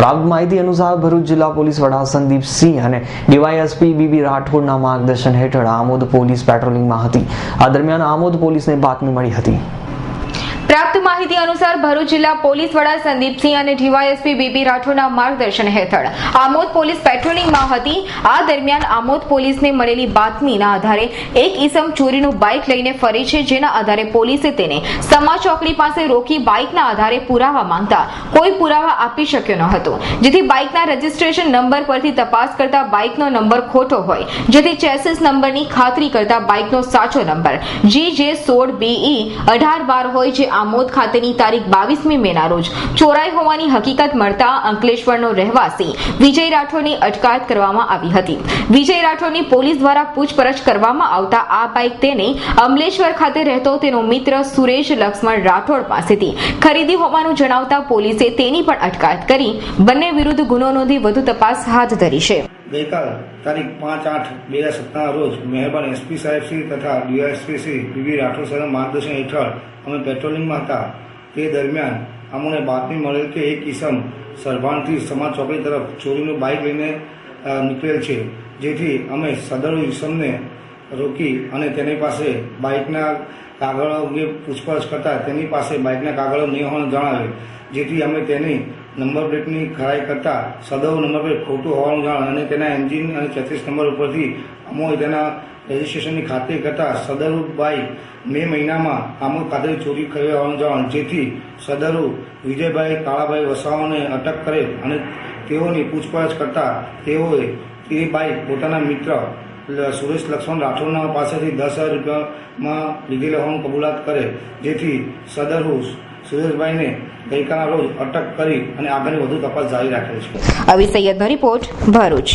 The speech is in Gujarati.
પ્રાપ્ત માહિતી અનુસાર ભરૂચ જિલ્લા પોલીસ વડા સંદીપ સિંહ અને ડીવાયએસપી બીબી રાઠોડના માર્ગદર્શન હેઠળ આમોદ પોલીસ પેટ્રોલિંગમાં હતી. આ દરમિયાન આમોદ પોલીસને બાતમી મળી હતી. પ્રાપ્ત માહિતી અનુસાર ભરૂચ જિલ્લા પોલીસ વડા સંદીપસિંહ અને ડીવાયએસપી બીબી રાઠોડના માર્ગદર્શન હેઠળ આમોદ પોલીસ પેટ્રોલિંગમાં હતી. આ દરમિયાન આમોદ પોલીસને મળેલી બાતમીના આધારે એક ઈસમ ચોરીનું બાઇક લઈને ફરે છે, જેના આધારે પોલીસે તેને સમા ચોકડી પાસે રોકી બાઇકના આધારે પુરાવા માંગતા કોઈ પુરાવા આપી શક્યો ન હતો, જેથી બાઇકના રજીસ્ટ્રેશન નંબર પરથી તપાસ કરતા બાઇકનો નંબર ખોટો હોય, જેથી ચેસિસ નંબરની ખાતરી કરતા બાઇકનો સાચો નંબર, જી જે સોળ બીઈ અઢાર બાર હોય, જે આમોદ ખાતેની તારીખ બાવીસમી મેના રોજ ચોરાઈ હોવાની હકીકત મળતા અંકલેશ્વરનો રહેવાસી વિજય રાઠોડની અટકાયત કરવામાં આવી હતી. વિજય રાઠોડની પોલીસ દ્વારા પૂછપરછ કરવામાં આવતા આ બાઇક તેને અમલેશ્વર ખાતે રહેતો તેનો મિત્ર સુરેશ લક્ષ્મણ રાઠોડ પાસેથી ખરીદી હોવાનું જણાવતા પોલીસે તેની પણ અટકાયત કરી બંને વિરુદ્ધ ગુનો નોંધી વધુ તપાસ હાથ ધરી છે. ગઈકાલ તારીખ પાંચ આઠ બે હજાર સત્તરના રોજ મહેરબાન એસપી સાહેબ શ્રી તથા ડીવાયએસપી શ્રી પીવી રાઠોડ સાહેબના માર્ગદર્શન હેઠળ અમે પેટ્રોલિંગમાં હતા. તે દરમિયાન અમને બાતમી મળેલ કે એક કિસમ સરભાણથી સમાજ ચોકડી તરફ ચોરીનું બાઇક લઈને નીકળેલ છે. જેથી અમે સદર ઈસમને રોકી અને તેની પાસે બાઇકના કાગળો અંગે પૂછપરછ કરતાં તેની પાસે બાઇકના કાગળો નહીં હોવાનું જણાવે જેથી અમે તેની નંબર પ્લેટની ખરાઈ કરતાં સદવ નંબર પ્લેટ ખોટું હોવાનું જાણ અને તેના એન્જિન અને છત્રીસ નંબર ઉપરથી અમોએ તેના રજીસ્ટ્રેશનની ખાતરી કરતા સદરુ બાઇક મે મહિનામાં આમો ખાતે ચોરી કરી હોવાનું જાણ જેથી સદરુ વિજયભાઈ કાળાભાઈ વસાવાને અટક કરેલ અને તેઓની પૂછપરછ કરતા તેઓએ તે બાઇક પોતાના મિત્ર સુરેશ લક્ષ્મણ રાઠોડના પાસેથી દસ હજાર રૂપિયામાં લીધેલા હોવાનું કબૂલાત કરે, જેથી સદરુ સુરેશભાઈને ગઈકાલના રોજ અટક કરી અને આગળની વધુ તપાસ જારી રાખેલ છે. અવી સૈયદનો રિપોર્ટ ભરૂચ.